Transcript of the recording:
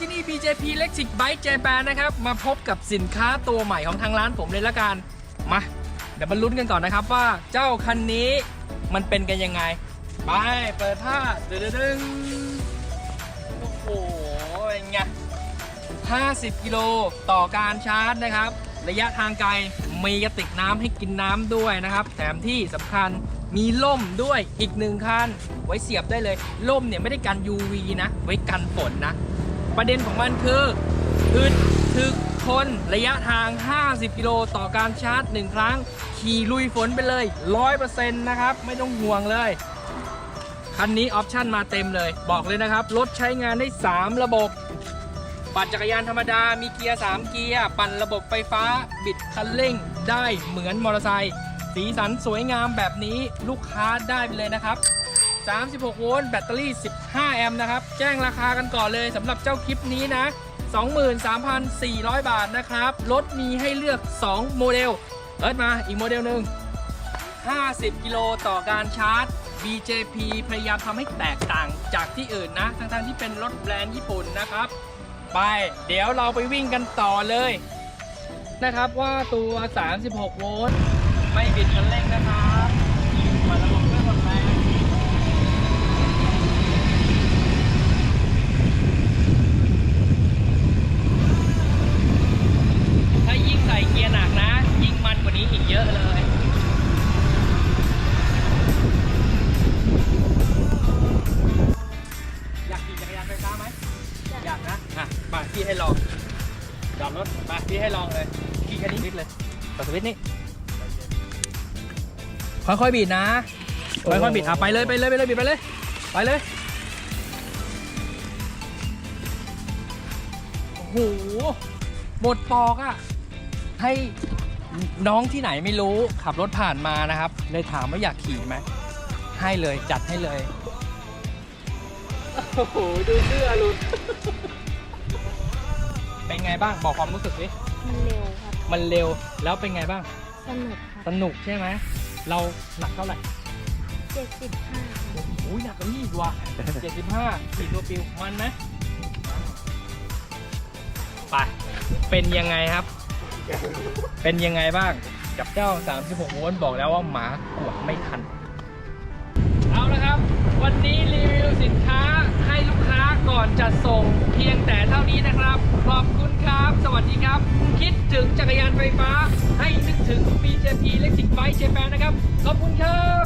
BJP Lexic Bike Japan นะครับ มาพบกับสินค้าตัวใหม่ของทางร้านผมเลยละกัน มา เดี๋ยวมาลุ้นกันก่อนนะครับว่าเจ้าคันนี้มันเป็นกันยังไง ไป เปิดผ้าดึงดึงโอ้โหเป็นไง50 กิโลต่อการชาร์จนะครับ ระยะทางไกลมีกระติกน้ำให้กินน้ำด้วยนะครับ แถมที่สำคัญมีล่มด้วยอีกหนึ่งคัน ไว้เสียบได้เลย ล่มเนี่ยไม่ได้กัน UV นะ ไว้กันฝนนะ ประเด็นของมันคืออึดถึกทนระยะทาง 50 กิโลต่อการชาร์จ 1 ครั้ง ขี่ลุยฝนไปเลย 100%นะครับ ไม่ต้องห่วงเลย คันนี้ออปชั่นมาเต็มเลย บอกเลยนะครับ รถใช้งานได้ 3 ระบบ ปั่นจักรยานธรรมดา มีเกียร์ 3 เกียร์ ปั่นระบบไฟฟ้า บิดคันเร่ง ได้เหมือนมอเตอร์ไซค์สีสันสวยงามแบบนี้ลูกค้าได้ไปเลยนะครับ 36 โวลต์ แบตเตอรี่ 15 แอมป์นะครับ แจ้งราคากันก่อนเลยสำหรับเจ้าคลิปนี้นะ 23,400 บาทนะครับ รถมีให้เลือก 2 โมเดล เอิร์ดมาอีกโมเดลหนึ่ง 50 กิโลต่อการชาร์จ BJP พยายามทำให้แตกต่างจากที่อื่นนะ ทั้งๆที่เป็นรถแบรนด์ญี่ปุ่นนะครับ ไป เดี๋ยวเราไปวิ่งกันต่อเลย นะครับว่าตัว 36 โวลต์ ไม่บิดคันเร่งนะครับ พี่ให้ลองจอดรถมาพี่ให้ลองเลยขี่แค่นี้นิดเลยเปิดสวิตช์นี่ค่อยๆบิดนะค่อยๆบิดอะไปเลยไปเลยไปเลยบิดไปเลยไปเลยโอ้โหหมดปอกอะ่ะให้น้องที่ไหนไม่รู้ขับรถผ่านมานะครับ เลยถามว่าอยากขี่ไหมให้เลยจัดให้เลย โอ้โห ดูเสื้อหลุด เป็นไงบ้างบอกความรู้สึกสิมันเร็วครับ มันเร็วแล้วเป็นไงบ้าง สนุกคสรับนุกใช่ไหมเราหนักเท่าไหร่เจ็ดสิบห้าโอ้ยหนักกว่านี้อีกว่ะ75ขี่ตัวปิวมันไหมไปเป็นยังไงครับ เป็นยังไงบ้างกับเจ้า 36โวลต์บอกแล้วว่าหมากวดไม่ทัน เอาละครับ วันนี้รีวิวสินค้าให้ลูกค้าก่อนจัดส่งเพียงแต่เท่านี้นะครับ ขอบคุณครับ สวัสดีครับ คิด ถึงจักรยานไฟฟ้า ให้นึกถึง BJP Electric Bike Japan นะครับ ขอบคุณครับ